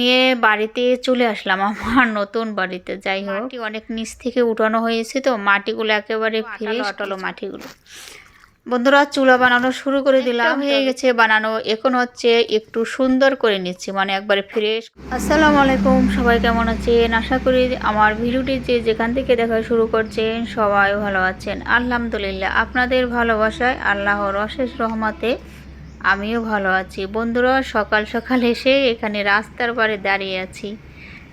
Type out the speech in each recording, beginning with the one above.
নিয়ে বাড়িতে চলে আসলাম আমার নতুন বাড়িতে। যাই হোক মাটি অনেক নিচ থেকে উঠানো হয়েছে তো মাটিগুলো একেবারে ফিরে অটলো মাটিগুলো। বন্ধুরা চুলা বানানো শুরু করে দিলাম। হয়ে গেছে বানানো। এখন হচ্ছে একটু সুন্দর করে নিচ্ছি মানে একবারে ফ্রেশ। আসসালামু আলাইকুম সবাই কেমন আছেন? আশা করি আমার ভিডিওটি যে যেখান থেকে দেখা শুরু করছেন সবাই ভালো আছেন। আলহামদুলিল্লাহ আপনাদের ভালোবাসায় আল্লাহর অশেষ রহমতে আমিও ভালো আছি। বন্ধুরা, সকাল সকাল এসে এখানে রাস্তার পারে দাঁড়িয়ে আছি।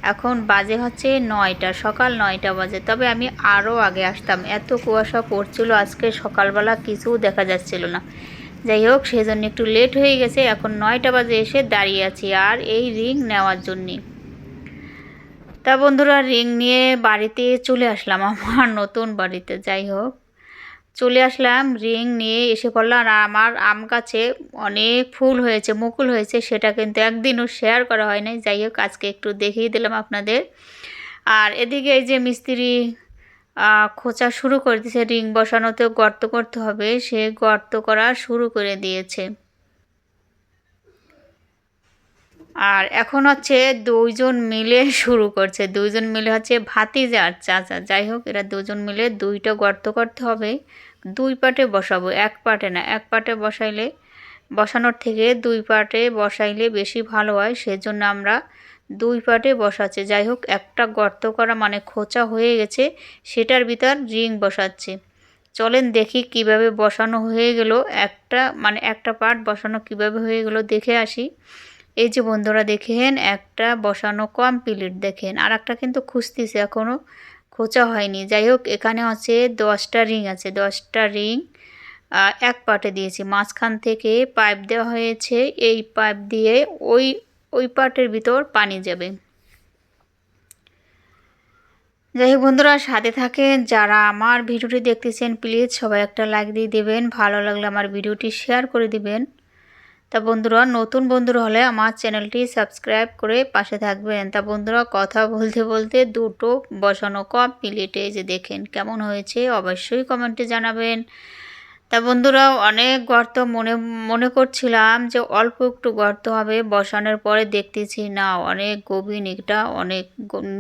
এখন বাজে হচ্ছে নয়টা, সকাল নয়টা বাজে। তবে আমি আরও আগে আসতাম। এত কুয়াশা পড়ছিল, আজকে সকালবেলা কিছু দেখা যাচ্ছিল না। যাই হোক, সেজন্য একটু লেট হয়ে গেছে। এখন নয়টা বাজে এসে দাঁড়িয়ে আছি, আর এই রিং নেওয়ার জন্যে। তা বন্ধুরা রিং নিয়ে বাড়িতে চলে আসলাম, আমার নতুন বাড়িতে। যাই হোক। চলে আসলাম, রিং নিয়ে এসে পড়লাম আর আমার আম গাছে অনেক ফুল হয়েছে, মুকুল হয়েছে, সেটা কিন্তু একদিনও শেয়ার করা হয় নাই। যাই হোক, আজকে একটু দেখিয়ে দিলাম আপনাদের। আর এদিকে এই যে মিস্ত্রি খোঁচা শুরু করে দিয়েছে, রিং বসানোতেও গর্ত করতে হবে, সে গর্ত করা শুরু করে দিয়েছে। আর এখন হচ্ছে দুইজন মিলে শুরু করছে। দুইজন মিলে হচ্ছে ভাতিজা আর চাচা। যাই হোক, এরা দুজন মিলে দুইটা গর্ত করতে হবে। দুই পাটে বসাবো। এক পাটে না, এক পাটে বসাইলে, বসানোর থেকে দুই পাটে বসাইলে বেশি ভালো হয়। সেজন্য আমরা দুই পাটে বসাচ্ছে। যাই হোক, একটা গর্ত করা মানে খোঁচা হয়ে গেছে। সেটার ভিতর রিং বসাচ্ছে। চলেন দেখি কীভাবে বসানো হয়ে গেল। একটা মানে একটা পার্ট বসানো কীভাবে হয়ে গেল দেখে আসি। এই যে বন্ধুরা দেখেন, একটা বসানো কমপ্লিট দেখেন আর একটা কিন্তু খুঁজতেছে এখনও খোঁচা হয়নি। যাই হোক, এখানে আছে দশটা রিং আছে, দশটা রিং এক পাটে দিয়েছি। মাঝখান থেকে পাইপ দেওয়া হয়েছে, এই পাইপ দিয়ে ওই ওই পাটের ভিতর পানি যাবে। যাই হোক বন্ধুরা, সাথে থাকেন, যারা আমার ভিডিওটি দেখতেছেন, প্লিজ সবাই একটা লাইক দিয়ে দেবেন, ভালো লাগলে আমার ভিডিওটি শেয়ার করে দিবেন। তা বন্ধুরা, নতুন বন্ধুরা হলে আমার চ্যানেলটি সাবস্ক্রাইব করে পাশে থাকবেন। তা বন্ধুরা, কথা বলতে বলতে দুটো বসানো কমপ্লিট এই যে দেখেন কেমন হয়েছে, অবশ্যই কমেন্টে জানাবেন। তা বন্ধুরা, অনেক গর্ত মনে মনে করছিলাম যে অল্প একটু গর্ত হবে, বসানোর পরে দেখতেছি না, অনেক গভীর এটা অনেক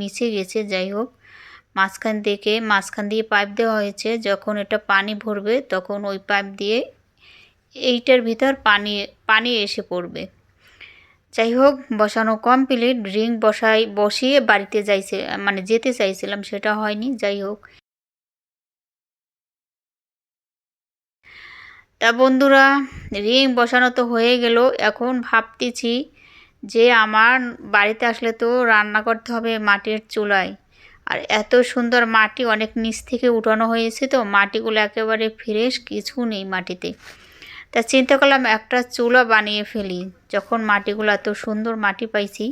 নিচে গেছে, যাই হোক। মাঝখান থেকে, মাঝখান দিয়ে পাইপ দেওয়া হয়েছে, যখন এটা পানি ভরবে, তখন ওই পাইপ দিয়ে এইটার ভিতর পানি পানি এসে পড়বে। যাই হোক বসানো কমপ্লিট। রিং বসাই, বসিয়ে বাড়িতে যাইছে মানে যেতে চাইছিলাম, সেটা হয়নি যাই হোক তা বন্ধুরা, রিং বসানো তো হয়ে গেল। এখন ভাবতেছি যে আমার বাড়িতে আসলে তো রান্না করতে হবে মাটির চুলায়। আর এত সুন্দর মাটি, অনেক নিচ থেকে উঠানো হয়েছে তো, মাটিগুলো একেবারে ফ্রেশ, কিছু নেই মাটিতে। তা চিন্তা করলাম একটা চুলা বানিয়ে ফেলি। যখন মাটিগুলো এত সুন্দর মাটি পাইছি,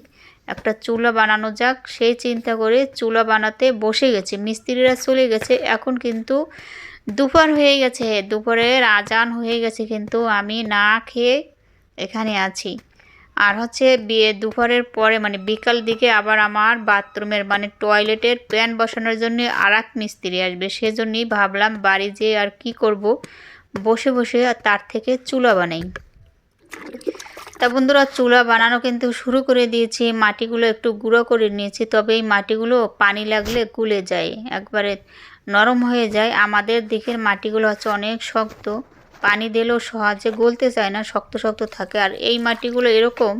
একটা চুলা বানানো যাক। সেই চিন্তা করে চুলা বানাতে বসে গেছে। মিস্ত্রিরা চলে গেছে। এখন কিন্তু দুপুর হয়ে গেছে। দুপুরের আজান হয়ে গেছে কিন্তু আমি না খেয়ে এখানে আছি। আর হচ্ছে বিয়ে দুপুরের পরে মানে বিকাল দিকে আবার আমার বাথরুমের মানে টয়লেটের প্যান বসানোর জন্য আর এক মিস্ত্রি আসবে। সেজন্যই ভাবলাম বাড়ি যেয়ে আর কি করব? বসে বসে তার থেকে চুলা বানাই। তা বন্ধুরা, চুলা বানানো কিন্তু শুরু করে দিয়েছি, মাটিগুলো একটু গুঁড়ো করে নিয়েছি, তবে এই মাটিগুলো পানি লাগলে কুলে যায়, একবারে নরম হয়ে যায়। আমাদের দিকের মাটিগুলো হচ্ছে অনেক শক্ত, পানি দিলেও সহজে গলতে চায় না, শক্ত শক্ত থাকে। আর এই মাটিগুলো এরকম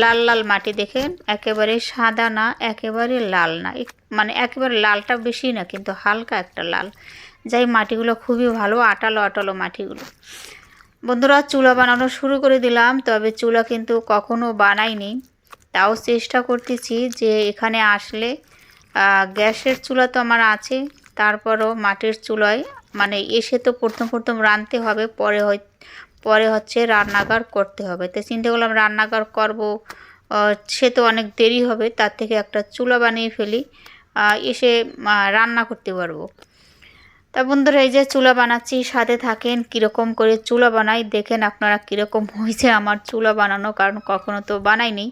লাল লাল মাটি দেখেন একেবারে সাদা না, একেবারে লাল না মানে একেবারে লালটা বেশি না, কিন্তু হালকা একটা লাল। যাই মাটিগুলো খুবই ভালো, আটালো আটালো মাটিগুলো। বন্ধুরা, চুলা বানানো শুরু করে দিলাম, তবে চুলা কিন্তু কখনো বানাইনি। তাও চেষ্টা করতেছি যে এখানে আসলে গ্যাসের চুলা তো আমার আছে, তারপরও মাটির চুলায় মানে এসে তো প্রথম প্রথম রাঁধতে হবে, পরে হয়, পরে হচ্ছে রান্নাঘর করতে হবে। তো চিন্তা করলাম রান্নাঘর করব সে তো অনেক দেরি হবে, তার থেকে একটা চুলা বানিয়ে ফেলি এসে রান্না করতে পারব। তা বন্ধুরা, এই যে চুলা বানাচ্ছি, সাথে থাকেন, কীরকম করে চুলা বানাই, দেখেন আপনারা কীরকম হয়েছে আমার চুলা বানানো, কারণ কখনো তো বানাইনি।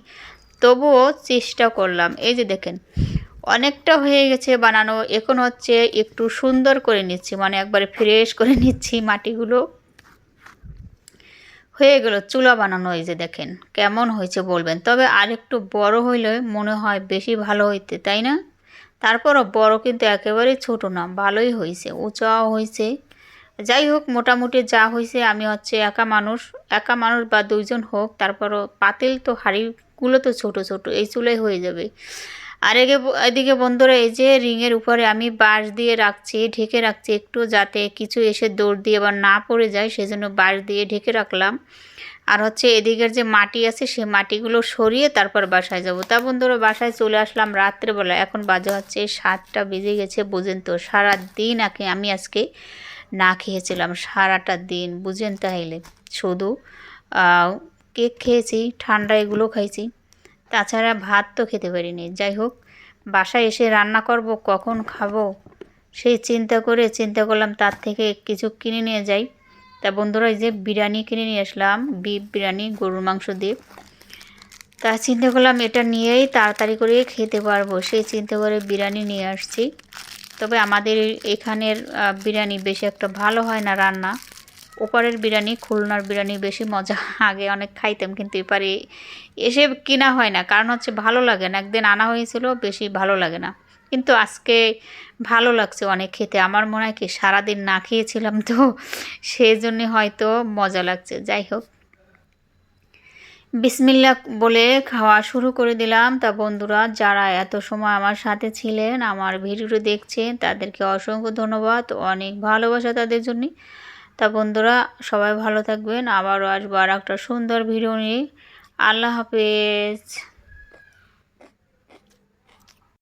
তবুও চেষ্টা করলাম। এই যে দেখেন, অনেকটা হয়ে গেছে বানানো, এখন হচ্ছে একটু সুন্দর করে নিচ্ছি মানে একবারে ফ্রেশ করে নিচ্ছি মাটিগুলো। হয়ে গেল চুলা বানানো, এই যে দেখেন, কেমন হয়েছে বলবেন। তবে আর একটু বড় হইলে মনে হয় বেশি ভালো হইতে, তাই না? তারপরও বড় কিন্তু একেবারেই ছোট না, ভালোই হয়েছে, উঁচাও হয়েছে। যাই হোক, মোটামুটি যা হয়েছে, আমি হচ্ছে একা মানুষ একা মানুষ বা দুইজন হোক, তারপরও পাতিল তো, হাঁড়িগুলো তো ছোট ছোট, এই চুলাই হয়ে যাবে। আর এগে এদিকে বন্ধুরা, এই যে রিংয়ের উপরে আমি বাঁশ দিয়ে রাখছি, ঢেকে রাখছি একটু যাতে কিছু এসে দৌড় দিয়ে আবার না পড়ে যায়, সেজন্য বাঁশ দিয়ে ঢেকে রাখলাম। আর হচ্ছে এদিকের যে মাটি আছে, সেই মাটিগুলো সরিয়ে তারপর বাসায় যাব। তা বন্ধুরা, বাসায় চলে আসলাম রাত্রেবেলা। এখন বাজে হচ্ছে সাতটা, বেজে গেছে, বুঝেন তো সারা দিন আগে আমি আজকে না খেয়েছিলাম, সারাটা দিন, বুঝেন তাহলে শুধু কেক খেয়েছি, ঠান্ডা এগুলো খাইছি। তাছাড়া ভাত তো খেতে পারিনি। যাই হোক, বাসায় এসে রান্না করব, কখন খাব, সেই চিন্তা করে চিন্তা করলাম তার থেকে কিছু কিনে নিয়ে যাই। তা বন্ধুরা, এই যে বিরিয়ানি কিনে নিয়ে আসলাম, বিফ বিরিয়ানি, গরুর মাংস দিয়ে। তা চিন্তা করলাম এটা নিয়েই তাড়াতাড়ি করে খেতে পারব, সেই চিন্তা করে বিরিয়ানি নিয়ে আসছি। তবে আমাদের এখানের বিরিয়ানি বেশি একটা ভালো হয় না রান্না। ওপারের বিরিয়ানি, খুলনার বিরিয়ানি বেশি মজা। আগে অনেক খাইতাম, কিন্তু এপারে এসে কিনা হয় না, কারণ হচ্ছে ভালো লাগে না। একদিন আনা হয়েছিল, বেশি ভালো লাগে না। কিন্তু আজকে ভালো লাগছে অনেক খেতে। আমার মনে হয় কি সারাদিন না খেয়েছিলাম তো সেই জন্যে হয়তো মজা লাগছে। যাই হোক। বিসমিল্লা বলে খাওয়া শুরু করে দিলাম। তা বন্ধুরা, যারা এত সময় আমার সাথে ছিলেন, আমার ভিডিওটি দেখছেন, তাদেরকে অসংখ্য ধন্যবাদ। অনেক ভালোবাসা তাদের জন্য। তা বন্ধুরা, সবাই ভালো থাকবেন। আবারও আসব আর একটা সুন্দর ভিডিও নিয়ে। আল্লাহ হাফেজ।